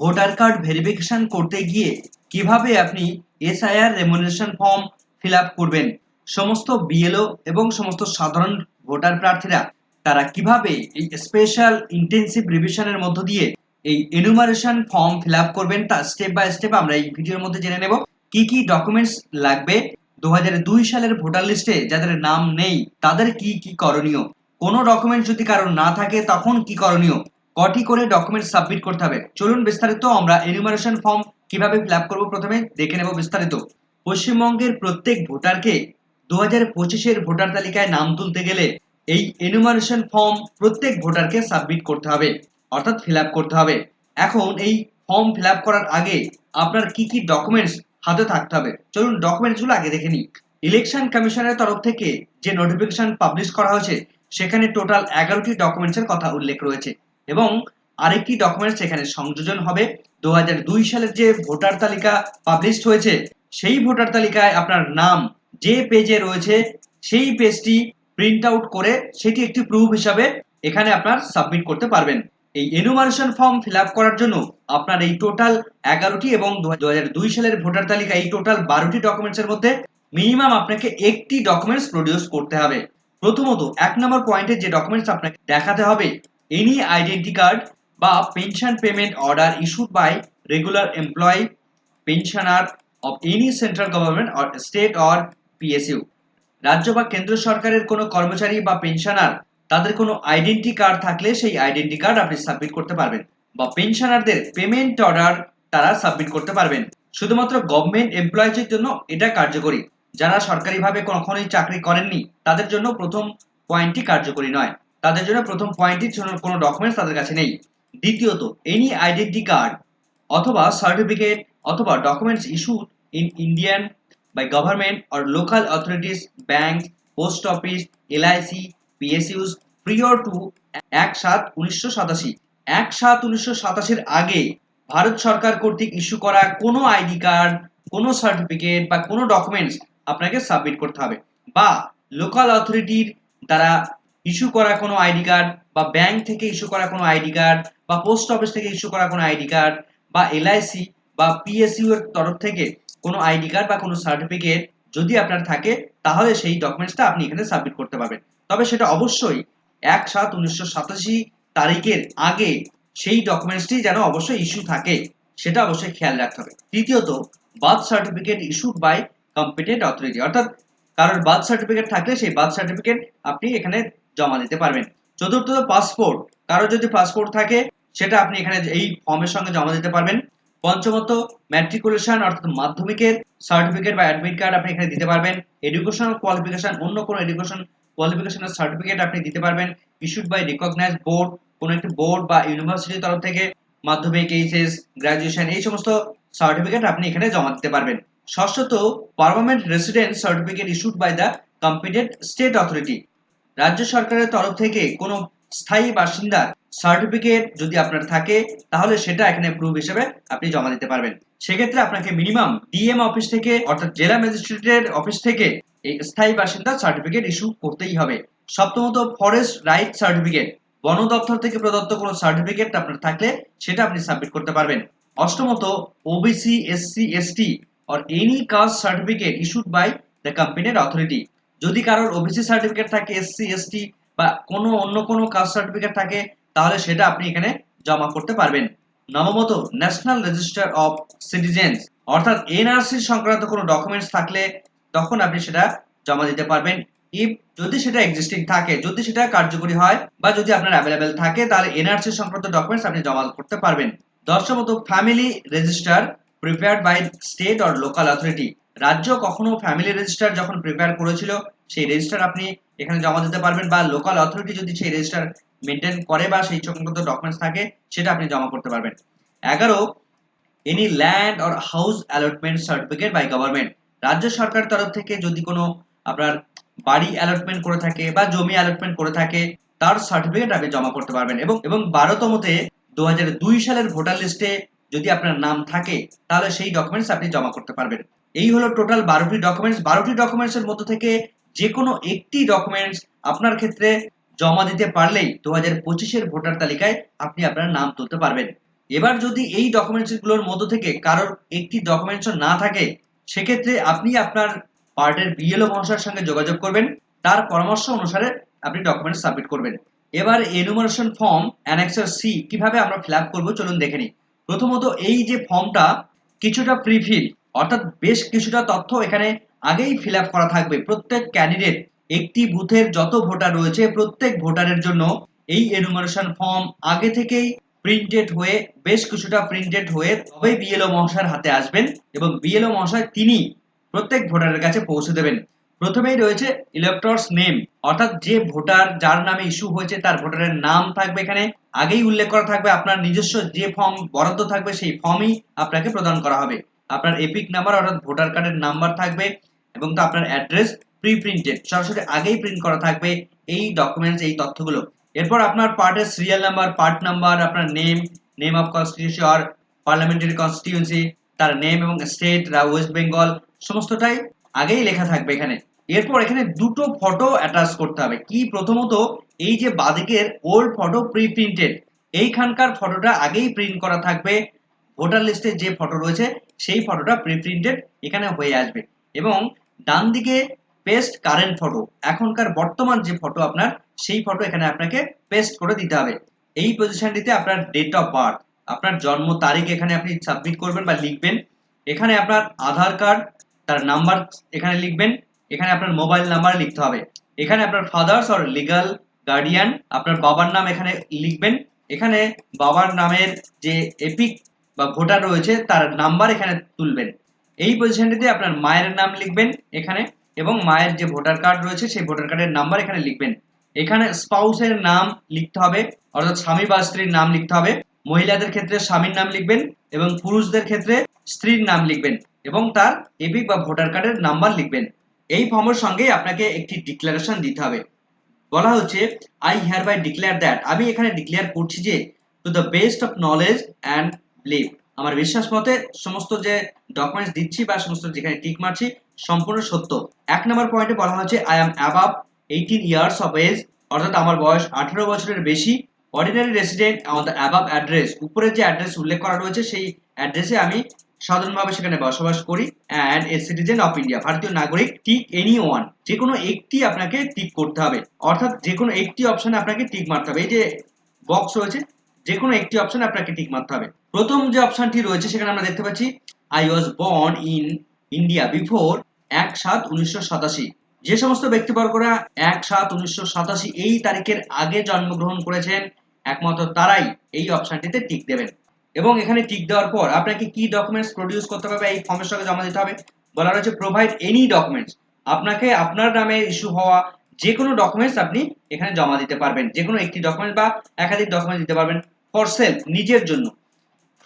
Voter card verification করতে গিয়ে কীভাবে আপনি এসআইআর রেমুনারেশন ফর্ম ফিল করবেন? সমস্ত বিএলও এবং সমস্ত সাধারণ ভোটার প্রার্থীরা তারা কীভাবে এই স্পেশাল ইন্টেন্সিভ রিভিশনের মধ্য দিয়ে এই এনুমারেশন ফর্ম ফিল করবেন তা স্টেপ বাই স্টেপ আমরা এই ভিডিওর মধ্যে জেনে নেব। কি কি ডকুমেন্টস লাগবে? দু হাজার দুই সালের ভোটার লিস্টে যাদের নাম নেই, তাদের কি কি করণীয়? কোনো ডকুমেন্ট যদি কারোর না থাকে, তখন কি করণীয়? কটি করে ডকুমেন্ট সাবমিট করতে হবে? চলুন বিস্তারিত, আমরা এনুমারেশন ফর্ম কীভাবে ফিল আপ করব প্রথমে দেখে নেব বিস্তারিত। পশ্চিমবঙ্গের প্রত্যেক ভোটারকে দু হাজার পঁচিশের ভোটার তালিকায় নাম তুলতে গেলে এই এনুমারেশন ফর্ম প্রত্যেক ভোটারকে সাবমিট করতে হবে, অর্থাৎ ফিল করতে হবে। এখন এই ফর্ম ফিল করার আগে আপনার কি কি ডকুমেন্টস হাতে থাকতে হবে? চলুন ডকুমেন্টসগুলো আগে দেখে নিই। ইলেকশন কমিশনের তরফ থেকে যে নোটিফিকেশন পাবলিশ করা হয়েছে, সেখানে টোটাল এগারোটি ডকুমেন্টসের কথা উল্লেখ রয়েছে। এবং আরেকটি ডকুমেন্টস এখানে সংযোজন হবে। দু দুই সালের যে ভোটার তালিকা পাবলিশ হয়েছে, সেই ভোটার তালিকায় আপনার নাম যে পেজে রয়েছে, সেই পেজটি প্রিন্ট আউট করে সেটি একটি প্রুফ হিসাবে এখানে আপনার সাবমিট করতে পারবেন। এই এনুমারেশন ফর্ম ফিল করার জন্য আপনার এই টোটাল এগারোটি এবং দু হাজার দুই সালের ভোটার তালিকা, এই টোটাল বারোটি ডকুমেন্টসের মধ্যে মিনিমাম আপনাকে একটি ডকুমেন্টস প্রডিউস করতে হবে। প্রথমত, এক নম্বর পয়েন্টে যে ডকুমেন্টস আপনাকে দেখাতে হবে এনি আইডেন্টি কার্ড বা pension payment order issued by regular employee pensioner of any central government or state or PSU রাজ্য বা কেন্দ্র সরকারের কোনো কর্মচারী বা পেনশনার তাদের কোনো আইডেন্টি কার্ড থাকলে সেই আইডেন্টি কার্ড আপনি সাবমিট করতে পারবেন বা পেনশনারদের পেমেন্ট অর্ডার তারা সাবমিট করতে পারবেন। শুধুমাত্র গভর্নমেন্ট এমপ্লয়িজের জন্য এটা কার্যকরী। যারা সরকারিভাবে কখনোই চাকরি করেননি, তাদের জন্য প্রথম পয়েন্টটি কার্যকরী নয়। তাদের জন্য প্রথম পয়েন্টটি কোনো ডকুমেন্টস তাদের কাছে নেই। দ্বিতীয়ত এনি আইডেন্টি কার্ড অথবা সার্টিফিকেট অথবা documents issued in Indian by government or local authorities bank post office LIC PSUs prior to এক সাত উনিশশো সাতাশি। এক সাত উনিশশো সাতাশির আগে ভারত সরকার কর্তৃক ইস্যু করা কোনো আইডি কার্ড কোনো সার্টিফিকেট বা কোনো ডকুমেন্টস আপনাকে সাবমিট করতে হবে। বা লোকাল অথরিটির দ্বারা ইস্যু করা কোনো আইডি কার্ড বা ব্যাংক থেকে ইস্যু করা কোনো আইডি কার্ড বা পোস্ট অফিস থেকে ইস্যু করা কোনো আইডি কার্ড বা এলআইসি বা পিএসইউ এর তরফ থেকে কোনো আইডি কার্ড বা কোনো সার্টিফিকেট যদি আপনার থাকে, তাহলে সেই ডকুমেন্টসটা আপনি এখানে সাবমিট করতে পারবেন। তবে সেটা অবশ্যই এক সাত উনিশশো সাতাশি তারিখের আগে সেই ডকুমেন্টসটি যেন অবশ্যই ইস্যু থাকে, সেটা অবশ্যই খেয়াল রাখতে হবে। তৃতীয়ত birth certificate issued by competent authority অর্থাৎ কারোর বার্থ সার্টিফিকেট থাকলে সেই বার্থ সার্টিফিকেট আপনি এখানে জমা দিতে পারবেন। চতুর্থ পাসপোর্ট কারও যদি পাসপোর্ট থাকে, সেটা আপনি এখানে এই ফর্মের সঙ্গে জমা দিতে পারবেন। পঞ্চমত ম্যাট্রিকুলেশন অর্থাৎ মাধ্যমিকের সার্টিফিকেট বা অ্যাডমিট কার্ড আপনি এখানে দিতে পারবেন। এডুকেশনাল কোয়ালিফিকেশন অন্য কোনো এডুকেশন কোয়ালিফিকেশনের সার্টিফিকেট আপনি দিতে পারবেন। ইস্যুড বাই রিকগনাইজ বোর্ড কোনো একটি বোর্ড বা ইউনিভার্সিটির তরফ থেকে। মাধ্যমিক এইচএস গ্রাজুয়েশন এই সমস্ত সার্টিফিকেট আপনি এখানে জমা দিতে পারবেন। ষষ্ঠত permanent resident certificate issued by the competent state authority রাজ্য সরকারের তরফ থেকে কোনো স্থায়ী বাসিন্দার সার্টিফিকেট যদি আপনার থাকে, তাহলে সেটা এখানে প্রুফ হিসেবে আপনি জমা দিতে পারবেন। সেক্ষেত্রে আপনাকে মিনিমাম ডিএম অফিস থেকে, অর্থাৎ জেলা ম্যাজিস্ট্রেটের অফিস থেকে এই স্থায়ী বাসিন্দার সার্টিফিকেট ইস্যু করতেই হবে। সপ্তমত ফরেস্ট রাইট সার্টিফিকেট বন দপ্তর থেকে প্রদত্ত কোনো সার্টিফিকেট আপনার থাকলে সেটা আপনি সাবমিট করতে পারবেন। অষ্টমত OBC SC ST or any caste certificate issued by the competent authority যদি কারোর ওবিসি সার্টিফিকেট থাকে এসসি এসটি বা কোনো অন্য কোনো কাস্ট সার্টিফিকেট থাকে, তাহলে সেটা আপনি এখানে জমা করতে পারবেন। নবমত ন্যাশনাল রেজিস্টার অফ সিটিজেন্স অর্থাৎ এনআরসি সংক্রান্ত কোনো ডকুমেন্টস থাকলে তখন আপনি সেটা জমা দিতে পারবেন। ইফ যদি সেটা এক্সিস্টিং থাকে, যদি সেটা কার্যকরী হয় বা যদি আপনার অ্যাভেলেবেল থাকে, তাহলে এনআরসি সংক্রান্ত ডকুমেন্টস আপনি জমা করতে পারবেন। দশমত family register prepared by state or local authority রাজ্য কখনো ফ্যামিলি রেজিস্টার যখন প্রিপেয়ার করেছিল, সেই রেজিস্টার আপনি এখানে জমা দিতে পারবেন বা লোকাল অথরিটি যদি সেই রেজিস্টার মেনটেন করে বা সেই সংক্রান্ত ডকুমেন্টস থাকে, সেটা আপনি জমা করতে পারবেন। এগারো any land or house allotment certificate by government রাজ্য সরকার তরফ থেকে যদি কোনো আপনার বাড়ি অ্যালটমেন্ট করে থাকে বা জমি অ্যালটমেন্ট করে থাকে, তার সার্টিফিকেট আপনি জমা করতে পারবেন। এবং এবং বারোতমতে দু হাজার দুই সালের ভোটার লিস্টে যদি আপনার নাম থাকে, তাহলে সেই ডকুমেন্টস আপনি জমা করতে পারবেন। এই হলো টোটাল বারোটি ডকুমেন্টস বারোটি ডকুমেন্টসের মধ্য থেকে যে কোনো একটি ডকুমেন্টস আপনার ক্ষেত্রে জমা দিতে পারলেই দু হাজার পঁচিশের ভোটার তালিকায় আপনি আপনার নাম তুলতে পারবেন। এবার যদি এই ডকুমেন্টসগুলোর মধ্য থেকে কারোর একটি ডকুমেন্টস না থাকে, সেক্ষেত্রে আপনি আপনার পার্টের বিএলও মহাশয়ের সঙ্গে যোগাযোগ করবেন। তার পরামর্শ অনুসারে আপনি ডকুমেন্টস সাবমিট করবেন। এবার এনুমারেশন ফর্ম অ্যানেক্সার সি কীভাবে আমরা ফিল আপ করব চলুন দেখে নিই। প্রথমত এই যে ফর্মটা কিছুটা প্রিফিল অর্থাৎ বেশ কিছুটা তথ্য এখানে আগেই ফিল করা থাকবে। প্রত্যেক ক্যান্ডিডেট একটি বুথের যত ভোটার রয়েছে, প্রত্যেক ভোটারের জন্য এই এনুমারেশন ফর্ম আগে থেকেই প্রিন্টেড হয়ে, বেশ কিছুটা প্রিন্টেড হয়ে তবেই বিএলও মহাশয়ের হাতে আসবেন এবং বিএলও মহাশয় তিনি প্রত্যেক ভোটারের কাছে পৌঁছে দেবেন। প্রথমেই রয়েছে ইলেকটর্স নেম অর্থাৎ যে ভোটার যার নামে ইস্যু হয়েছে তার ভোটারের নাম থাকবে এখানে। আগেই উল্লেখ করা থাকবে আপনার নিজস্ব যে ফর্ম বরাদ্দ থাকবে সেই ফর্মই আপনাকে প্রদান করা হবে। আপনার এপিক নাম্বার অর্থাৎ ভোটার কার্ডের নাম্বার থাকবে এবং তো আপনার অ্যাড্রেস প্রি প্রিন্টেড সরাসরি আগেই প্রিন্ট করা থাকবে এই ডকুমেন্টস এই তথ্যগুলো। এরপর আপনার পার্টের সিরিয়াল নাম্বার পার্ট নাম্বার আপনার নেম নেম অফ কনস্টিটিউশন আর পার্লামেন্টারি কনস্টিটিউন্সি তার নেম এবং স্টেট ওয়েস্ট বেঙ্গল সমস্তটাই আগেই লেখা থাকবে এখানে। এরপর এখানে দুটো ফটো অ্যাটাচ করতে হবে। কি প্রথমত, এই যে বাদিকের ওল্ড ফটো প্রি প্রিন্টেড এইখানকার ফটোটা আগেই প্রিন্ট করা থাকবে। ভোটার লিস্টে যে ফটো রয়েছে সেই ফটোটা প্রি প্রিন্টেড এখানে হয়ে আসবে। এবং ডান দিকে পেস্ট কারেন্ট ফটো এখনকার বর্তমান যে ফটো আপনার, সেই ফটো এখানে আপনাকে পেস্ট করে দিতে হবে। এই পজিশনটিতে আপনার ডেট অফ বার্থ আপনার জন্ম তারিখ এখানে আপনি সাবমিট করবেন বা লিখবেন। এখানে আপনার আধার কার্ড তার নাম্বার এখানে লিখবেন। এখানে আপনার মোবাইল নাম্বার লিখতে হবে। এখানে আপনার ফাদার্স অর লিগাল গার্ডিয়ান আপনার বাবার নাম এখানে লিখবেন। এখানে বাবার নামের যে এপিক বা ভোটার রয়েছে, তার নাম্বার এখানে তুলবেন। এই পজিশনটিতে আপনার মায়ের নাম লিখবেন এখানে এবং মায়ের যে ভোটার কার্ড রয়েছে, সেই ভোটার কার্ডের নাম্বার এখানে লিখবেন। এখানে স্পাউসের নাম লিখতে হবে, অর্থাৎ স্বামী বা স্ত্রীর নাম লিখতে হবে। মহিলাদের ক্ষেত্রে স্বামীর নাম লিখবেন এবং পুরুষদের ক্ষেত্রে স্ত্রীর নাম লিখবেন এবং তার এপিক বা ভোটার কার্ডের নাম্বার লিখবেন। এই ফর্মের সঙ্গে আপনাকে একটি ডিক্লারেশন দিতে হবে। বলা হচ্ছে I hereby declare that আমি এখানে ডিক্লেয়ার করছি যে to the best of knowledge and believe আমার বিশ্বাস মতে সমস্ত যে ডকুমেন্টস দিচ্ছি বা সমস্ত যেখানে টিক মারছি, সম্পূর্ণ সত্য। এক নম্বর পয়েন্টে বলা হচ্ছে I am above eighteen years of age অর্থাৎ আমার বয়স আঠারো বছরের বেশি। Ordinary resident on the above address উপরে যে অ্যাড্রেস উল্লেখ করা রয়েছে, সেই অ্যাড্রেসে আমি সাধারণভাবে সেখানে বসবাস করি and a citizen of India ভারতীয় নাগরিক টিক এনি ওয়ান যে কোনো একটি আপনাকে টিক করতে হবে। অর্থাৎ যে কোনো একটি অপশনে আপনাকে টিক মারতে হবে। এই যে বক্স রয়েছে যে কোনো একটি অপশন আপনাকে টিক মারতে হবে। প্রথম যে অপশনটি রয়েছে, সেখানে আমরা দেখতে পাচ্ছি I was born in India before এক সাত উনিশশো সাতাশি। যে সমস্ত ব্যক্তিবর্গরা এক সাত উনিশশো সাতাশি এই তারিখের আগে জন্মগ্রহণ করেছেন, একমাত্র তারাই এই অপশনটিতে টিক দেবেন। এবং এখানে টিক দেওয়ার পর আপনাকে কি ডকুমেন্টস প্রডিউস করতে হবে এই ফর্মের সঙ্গে জমা দিতে হবে, বলা রয়েছে প্রোভাইড এনি ডকুমেন্টস আপনাকে আপনার নামে ইস্যু হওয়া যে কোনো ডকুমেন্টস আপনি এখানে জমা দিতে পারবেন। যে কোনো একটি ডকুমেন্ট বা একাধিক ডকুমেন্ট দিতে পারবেন। ফর সেলফ নিজের জন্য।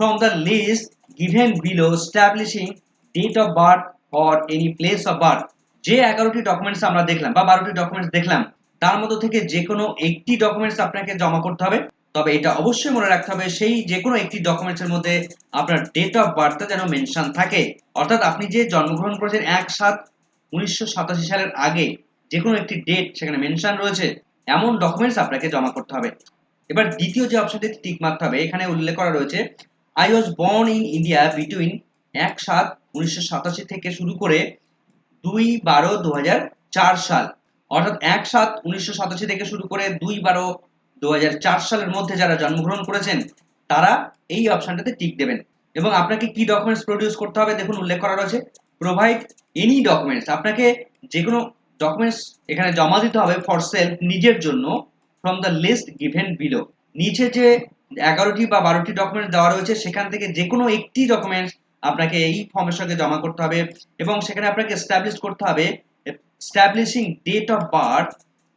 From the list given below establishing date of birth or any place of birth যে এগারোটি ডকুমেন্টস আমরা দেখলাম বা বারোটি ডকুমেন্টস দেখলাম, তার মধ্যে থেকে যে কোনো একটি ডকুমেন্টস আপনাকে জমা করতে হবে। তবে এটা অবশ্যই মনে রাখতে হবে, সেই যে কোনো একটি ডকুমেন্টসের মধ্যে আপনার ডেট অফ বার্থটা যেন মেনশন থাকে। অর্থাৎ আপনি যে জন্মগ্রহণ করেছেন এক সাত উনিশশো সালের আগে যে কোনো একটি ডেট সেখানে মেনশন রয়েছে, এমন ডকুমেন্টস আপনাকে জমা করতে হবে। এবার দ্বিতীয় যে অপশনটিতে টিক মারতে হবে, এখানে উল্লেখ করা রয়েছে I was born in India between এক সাত উনিশশো সাতাশি থেকে শুরু করে দুই বারো দু চার সাল। অর্থাৎ এক সাত উনিশশো সাতাশি থেকে শুরু করে দুই বারো দু সালের মধ্যে যারা জন্মগ্রহণ করেছেন, তারা এই অপশনটাতে টিক দেবেন। এবং আপনাকে কি ডকুমেন্টস প্রডিউস করতে হবে, দেখুন উল্লেখ করা রয়েছে প্রোভাইড এনি ডকুমেন্টস আপনাকে যে কোনো ডকুমেন্টস এখানে জমা দিতে হবে ফর সেলফ নিজের জন্য। From the list given below নিচে যে এগারোটি বা বারোটি ডকুমেন্টস দেওয়া রয়েছে, সেখান থেকে যে কোনো একটি ডকুমেন্টস আপনাকে এই ফর্মের সঙ্গে জমা করতে হবে এবং সেখানে আপনাকে এস্টাবলিশ করতে হবে establishing date of birth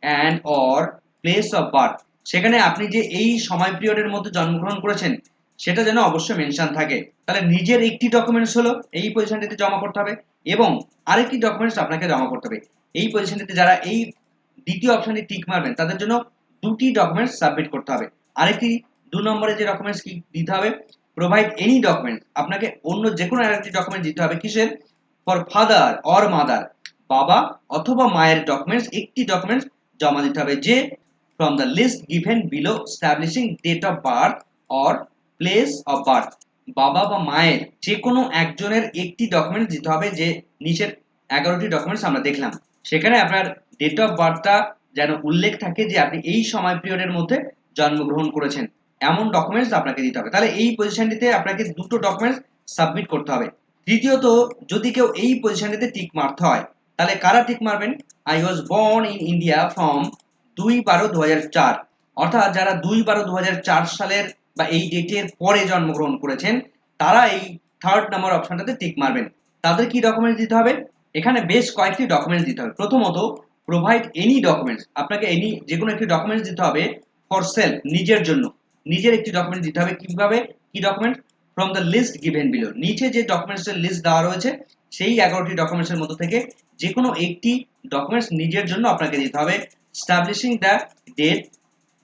and or place of birth সেখানে আপনি যে এই সময় পিরিয়ডের মধ্যে জন্মগ্রহণ করেছেন, সেটা যেন অবশ্যই মেনশন থাকে। তাহলে নিজের একটি ডকুমেন্টস হলো, এই পজিশনটিতে জমা করতে হবে এবং আরেকটি ডকুমেন্টস আপনাকে জমা করতে হবে। এই পজিশনটিতে যারা এই দ্বিতীয় অপশনটি টিক মারবেন, তাদের জন্য দুটি ডকুমেন্টস সাবমিট করতে হবে। আরেকটি, দু নম্বরে যে ডকুমেন্টস কি দিতে হবে প্রোভাইড এনি ডকুমেন্টস আপনাকে অন্য যে কোনো আরেকটি ডকুমেন্ট দিতে হবে কিসের? ফর ফাদার অর মাদার বাবা অথবা মায়ের ডকুমেন্টস একটি ডকুমেন্টস জমা দিতে হবে যে from the list given below establishing date of birth or place of birth বাবা বা মায়ের যে কোনো একজনের একটি ডকুমেন্টস দিতে হবে যে নিচের এগারোটি ডকুমেন্টস আমরা দেখলাম। সেখানে আপনার ডেট অফ বার্থটা যেন উল্লেখ থাকে যে আপনি এই সময় পিরিয়ডের মধ্যে জন্মগ্রহণ করেছেন। এমন ডকুমেন্টস আপনাকে দিতে হবে। তাহলে এই পজিশনটিতে আপনাকে দুটো ডকুমেন্টস সাবমিট করতে হবে। তৃতীয়ত, যদি কেউ এই পজিশনটিতে টিক মারতে হয়, তাহলে কারা টিক মারবেন? I was born in India from দুই বারো দু অর্থাৎ যারা দুই বারো দু সালের বা এই ডেটের পরে জন্মগ্রহণ করেছেন, তারা এই থার্ড নাম্বার অপশনটাতে টিক মারবেন। তাদের কি ডকুমেন্টস দিতে হবে? এখানে বেশ কয়েকটি ডকুমেন্টস দিতে হবে। প্রথমত প্রোভাইড এনি ডকুমেন্টস আপনাকে এনি যে কোনো একটি ডকুমেন্টস দিতে হবে ফর সেল নিজের জন্য। নিজের একটি ডকুমেন্ট দিতে হবে কীভাবে? কি document from the list given below নিচে যে ডকুমেন্টসের লিস্ট দেওয়া রয়েছে, সেই এগারোটি ডকুমেন্টসের মধ্যে থেকে যে কোনো একটি ডকুমেন্টস নিজের জন্য আপনাকে দিতে হবে। Establishing the date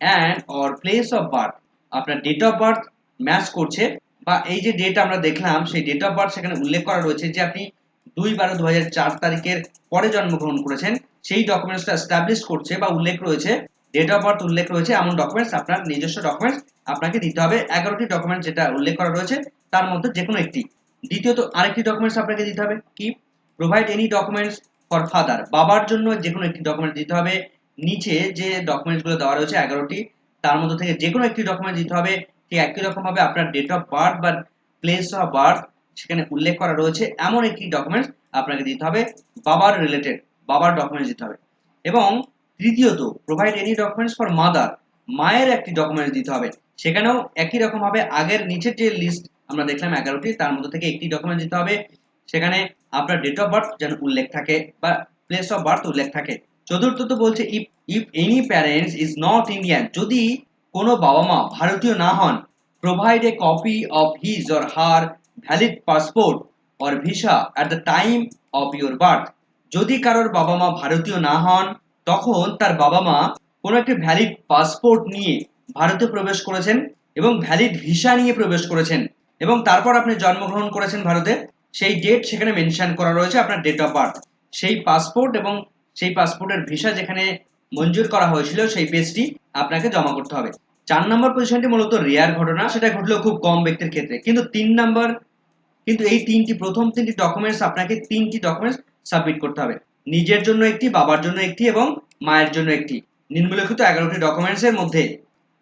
and or place of birth আপনার ডেট অফ বার্থ ম্যাচ করছে বা এই যে ডেট আমরা দেখলাম, সেই ডেট অফ বার্থ সেখানে উল্লেখ করা রয়েছে যে আপনি দুই বারো দু তারিখের পরে জন্মগ্রহণ করেছেন। সেই ডকুমেন্টসটা এস্টাবলিশ করছে বা উল্লেখ রয়েছে ডেট অফ বার্থ উল্লেখ রয়েছে, এমন ডকুমেন্টস আপনার নিজস্ব ডকুমেন্টস আপনাকে দিতে হবে। এগারোটি ডকুমেন্ট যেটা উল্লেখ করা রয়েছে, তার মধ্যে যে কোনো একটি। দ্বিতীয়ত আরেকটি ডকুমেন্টস আপনাকে দিতে হবে। কি? Provide any documents for father বাবার জন্য যে কোনো একটি ডকুমেন্ট দিতে হবে। নিচে যে ডকুমেন্টসগুলো দেওয়া রয়েছে এগারোটি, তার মধ্যে থেকে যে কোনো একটি ডকুমেন্ট দিতে হবে। ঠিক একই রকম ভাবে আপনার ডেট অফ বার্থ বা প্লেস অফ বার্থ সেখানে উল্লেখ করা রয়েছে এমন একটি ডকুমেন্টস আপনাকে দিতে হবে, বাবার রিলেটেড বাবার ডকুমেন্টস দিতে হবে। এবং তৃতীয়ত provide any documents for mother মায়ের একটি ডকুমেন্টস দিতে হবে। সেখানেও একই রকম ভাবে আগের নিচের যে লিস্ট আমরা দেখলাম এগারোটি, তার মধ্যে থেকে একটি ডকুমেন্ট দিতে হবে। সেখানে আপনার ডেট অফ বার্থ যেন উল্লেখ থাকে বা প্লেস অফ বার্থ উল্লেখ থাকে। চতুর্থত বলছে if if any parents is not Indian যদি কোনো বাবা মা ভারতীয় না হন provide a copy of his or her valid passport or visa at the time of your birth যদি কারোর বাবা মা ভারতীয় না হন, তখন তার বাবা মা কোনো একটি ভ্যালিড পাসপোর্ট নিয়ে ভারতে প্রবেশ করেছেন এবং ভ্যালিড ভিসা নিয়ে প্রবেশ করেছেন এবং তারপর আপনি জন্মগ্রহণ করেছেন ভারতে, সেই ডেট সেখানে মেনশন করা রয়েছে আপনার ডেট অফ বার্থ সেই পাসপোর্ট এবং সেই পাসপোর্টের ভিসা যেখানে মঞ্জুর করা হয়েছিল, সেই পেজটি আপনাকে জমা করতে হবে। চার নম্বর পজিশনটি মূলত রেয়ার ঘটনা, সেটা ঘটলেও খুব কম ব্যক্তির ক্ষেত্রে। কিন্তু তিন নম্বর কিন্তু এই তিনটি, প্রথম তিনটি ডকুমেন্টস আপনাকে তিনটি ডকুমেন্টস সাবমিট করতে হবে। নিজের জন্য একটি, বাবার জন্য একটি এবং মায়ের জন্য একটি। নিম্নলিখিত এগারোটি ডকুমেন্টস এর মধ্যে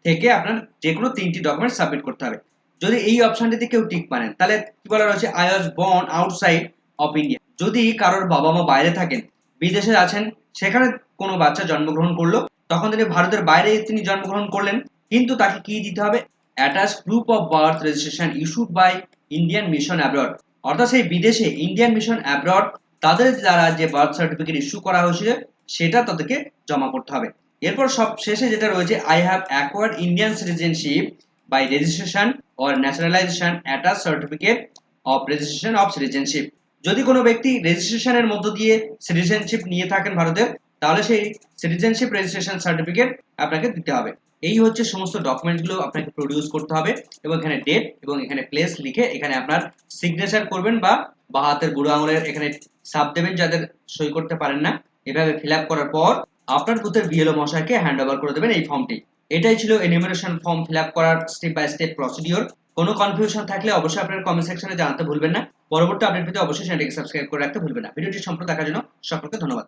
থেকে আপনার যে কোনো তিনটি ডকুমেন্টস সাবমিট করতে হবে। যদি এই অপশনটিতে কেউ টিক মানেন তাহলে কি বলা রয়েছে? I was born outside of India যদি কারোর বাবা মা বাইরে থাকেন, বিদেশে আছেন, সেখানে কোনো বাচ্চা জন্মগ্রহণ করল, তখন তিনি ভারতের বাইরে তিনি জন্মগ্রহণ করলেন, কিন্তু তাকে কি দিতে হবে? Attach proof of birth registration issued by Indian mission abroad অর্থাৎ সেই বিদেশে ইন্ডিয়ান মিশন অ্যাব্রড তাদের দ্বারা যে বার্থ সার্টিফিকেট ইস্যু করা হয়েছিল, সেটা তাদেরকে জমা করতে হবে। এরপর সব শেষে যেটা রয়েছে I have acquired Indian citizenship by registration or naturalisation attach certificate of registration of citizenship যদি কোনো ব্যক্তি রেজিস্ট্রেশনের মধ্য দিয়ে সিটিজেনশিপ নিয়ে থাকেন ভারতের তাহলে সেই সিটিজেনশিপ রেজিস্ট্রেশন সার্টিফিকেট আপনাকে দিতে হবে। এই হচ্ছে সমস্ত ডকুমেন্টগুলো আপনাকে প্রডিউস করতে হবে এবং এখানে ডেট এবং এখানে প্লেস লিখে এখানে আপনার সিগনেচার করবেন বা বা হাতের বুড়ো আঙুলের এখানে সাপ দেবেন যাদের সই করতে পারেন না। এভাবে ফিল করার পর আপনার বুথের বিএলও মশাইকে হ্যান্ড ওভার করে দেবেন এই ফর্মটি এটাই ছিল এনিমেশন ফর্ম ফিল করার স্টেপ বাই স্টেপ প্রসিডিওর কোনো কনফিউশন থাকলে অবশ্যই আপনার কমেন্ট সেকশনে জানাতে ভুলবেন না। পরবর্তী আপডেট পেতে অবশ্যই চ্যানেলটিকে সাবস্ক্রাইব করে রাখতে ভুলবেন না। ভিডিওটি সম্পূর্ণ দেখার জন্য সকলকে ধন্যবাদ।